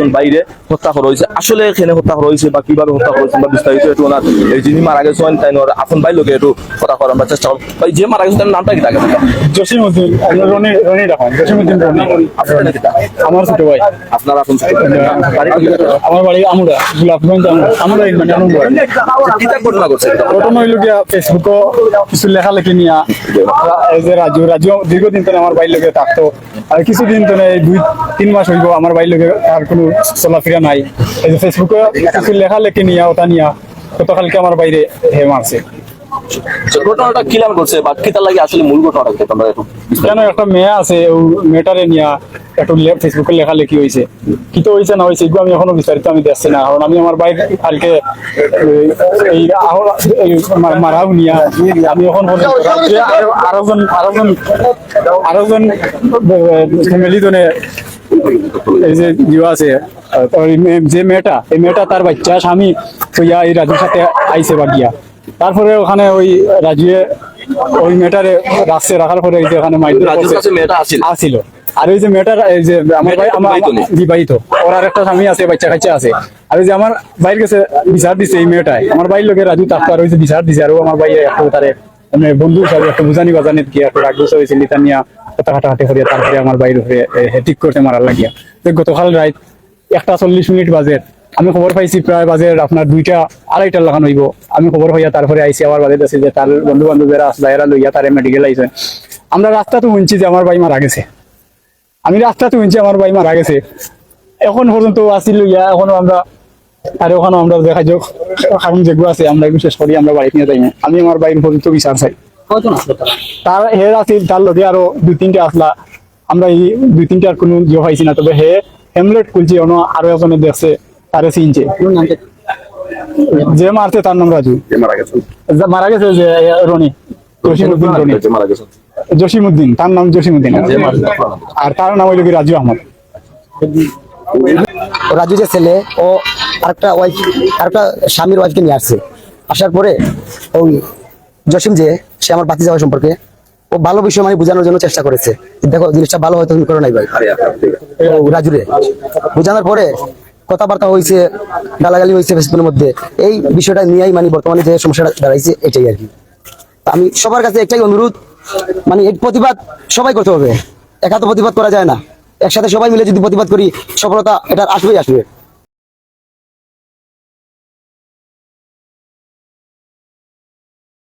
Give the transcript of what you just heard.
বাইরে হত্যা করা হয়েছে। আসলে এখানে হত্যা করা হয়েছে বা কীভাবে হত্যা করা হয়েছে বা বিস্তারিত একটু ওনার এই যিনি মারা গেছেন তাই ওর আপন ভাই লোকে একটু কথা করার আমরা চেষ্টা করব। ভাই যে মারা গেছে তার নামটা কি থাকে জসিম উদ্দিন রনি রনি রাখান জসিম উদ্দিন রনি? আমার ছোট ভাই। আপনার আপন ভাই। বাড়ি কোথায়? আমার বাড়ি আমুরা গোলাপগঞ্জ আমুরা। মানে আমুরা। ঘটনা? ঘটনা হইল গিয়া ফেসবুকও কিছু লেখালেখি নিয়া এই যে রাজু রাজু দীর্ঘদিন ধরে আমার বাড়ির লোকে থাকতো। আর কিছুদিন তো এই দুই, তিন মাস হইব, আমার বাড়ির লোকের আর কোনো চলাফেরা নাই। এই যে ফেসবুকে কিছু লেখা লেখে নিয়া, ওটা নিয়া, গতকালকে আমার বাইরে হে মারছে। ঘটনাটা কিলাম করছে? বা কিতা লাগে আসলে মূল ঘটনাটা কি তোমরা একটু কেন? একটা মেয়ে আছে ও মেয়েটারে নিয়া একটু ফেসবুকে লেখালেখি হয়েছে কি তো হয়েছে না হয়েছে এগুলো আমি এখনও বিস্তারিত আমি দেখছি না। কারণ আমি আমার বাইক কালকে এই- মারাও নিয়া আমি এখন আরেকজন আরেকজন আরেকজন ফ্যামিলি জনে এই যে ইয়ে আছে যে মেয়েটা এই মেয়েটা তার বাচ্চা স্বামী তুইয়া এই রাজুর সাথে আইসে বা গিয়া তারপরে ওখানে ওই রাজুয়ে ওই মেয়েটারে রাস্তে রাখার পরে এই যে ওখানে আসিল? আর ওই যে মেয়েটার এই যে আমার ভাই আমার বিবাহিত ওর আর একটা স্বামী আছে বাচ্চা কাচ্চা আছে। আর ওই যে আমার বাইর কাছে বিচার দিছে এই মেয়েটাই আমার বাইর লোকে রাজু তাকে আর ওই যে বিচার দিছে আর ও আমার ভাই একটু তারে মানে বন্ধু হিসাবে একটু বুঝানি বাজানি কি একটু রাগ গুছা হয়েছিল তা নিয়ে কথা কাটাকাটি করিয়া তারপরে আমার বাইর ঠিক করতে মারার লাগিয়া। গতকাল রাত একটা চল্লিশ মিনিট বাজে আমি খবর পাইছি প্রায় বাজে আপনার দুইটা আড়াইটা লাগানো হইব। আমি খবর হইয়া তারপরে আইসি আমার বাজে আছে যে তার বন্ধু বান্ধবেরা এরা লইয়া তারে মেডিকেল আইসে আমরা রাস্তা তো শুনছি যে আমার ভাই মারা গেছে। আমি রাস্তাতে শুনছি আমার ভাই মারা গেছে। এখন পর্যন্ত আসিল ইয়া এখনও আমরা আর ওখানে আমরা দেখা যাক কারণ যেগুলো আছে আমরা একটু শেষ করি আমরা বাড়ি নিয়ে যাই আমি আমার বাইর পর্যন্ত বিচার চাই। তার? হে আছিল তার লগে আরও দুই তিনটা আসলা। আমরা এই দুই তিনটার কোনো ইয়ে পাইছি না তবে হে হেমলেট খুলছি অন্য আরও একজনে দেখছে। তারে চিনছে যে মারছে তার নাম রাজু। মারা গেছে। যা মারা গেছে যে রনি। জসিমুদ্দিন রনি। যে মারা গেছে। জসিমুদ্দিন তার নাম জসিমুদ্দিন আর তার নাম হইল কি রাজু আহমদ। রাজু যে ছেলে ও আরেকটা ওয়াইফ আরেকটা স্বামীর ওয়াইফকে নিয়ে আসছে। আসার পরে ওই জসিম যে সে আমার বাতি যাওয়া সম্পর্কে ও ভালো বিষয় মানে বোঝানোর জন্য চেষ্টা করেছে। দেখো জিনিসটা ভালো হয়তো তুমি করো নাই ভাই। আরে রাজুরে। বোঝানোর পরে কথাবার্তা হয়েছে গালাগালি হয়েছে ফেসবুকের মধ্যে, এই বিষয়টা নিয়েই মানে বর্তমানে যে সমস্যাটা দাঁড়াইছে, এটাই আর কি। আমি সবার কাছে একটাই অনুরোধ মানে এই প্রতিবাদ সবাই করতে হবে। একা তো প্রতিবাদ করা যায় না। একসাথে সবাই মিলে যদি প্রতিবাদ করি, সফলতা এটা আসবেই আসবে।